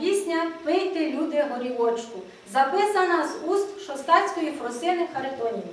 пісня Пийте, люди, горілочку, записана з уст шостацької Фросини Харитонівни.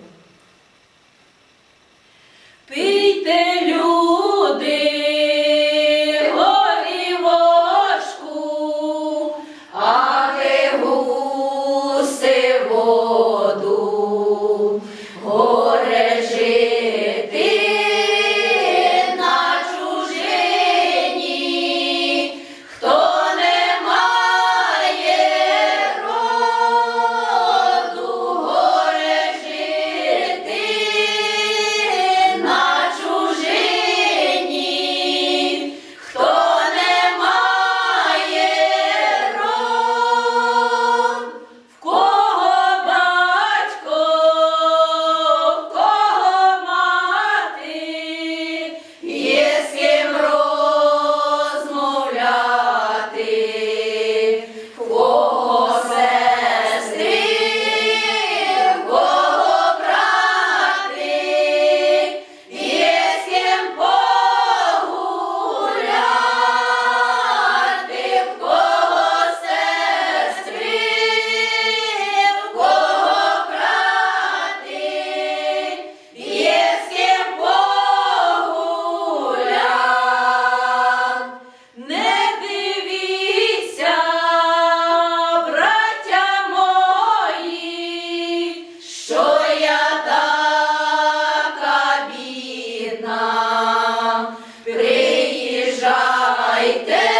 Maite.